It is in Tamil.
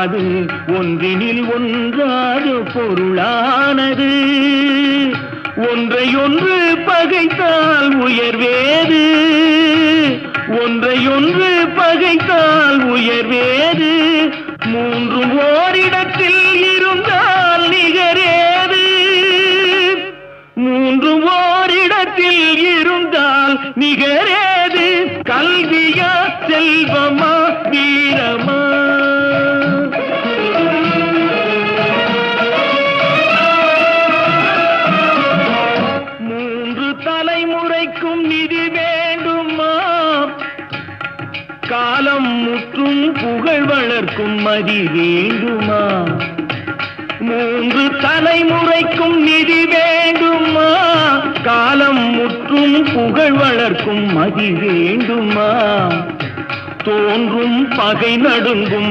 அது ஒன்றினில் ஒன்றாது பொருளானது. ஒன்றையொன்று பகைத்தால் உயர்வேது. ஒன்றையொன்று பகைத்தால் உயர்வேது. மூன்றும் ஓரிடத்தில் இருந்தால் நிகரேது. மூன்று ஓரிடத்தில் இருந்தால் நிகரேது. கல்வியா செல்வமா வீரமா? தலைமுறைக்கும் நிதி வேண்டுமா? காலம் முற்றும் புகழ் வளர்க்கும் மதி வேண்டுமா? மூன்று தலைமுறைக்கும் நிதி வேண்டுமா? காலம் முற்றும் புகழ் வளர்க்கும் மதி வேண்டுமா? தோன்றும் பகை நடுங்கும்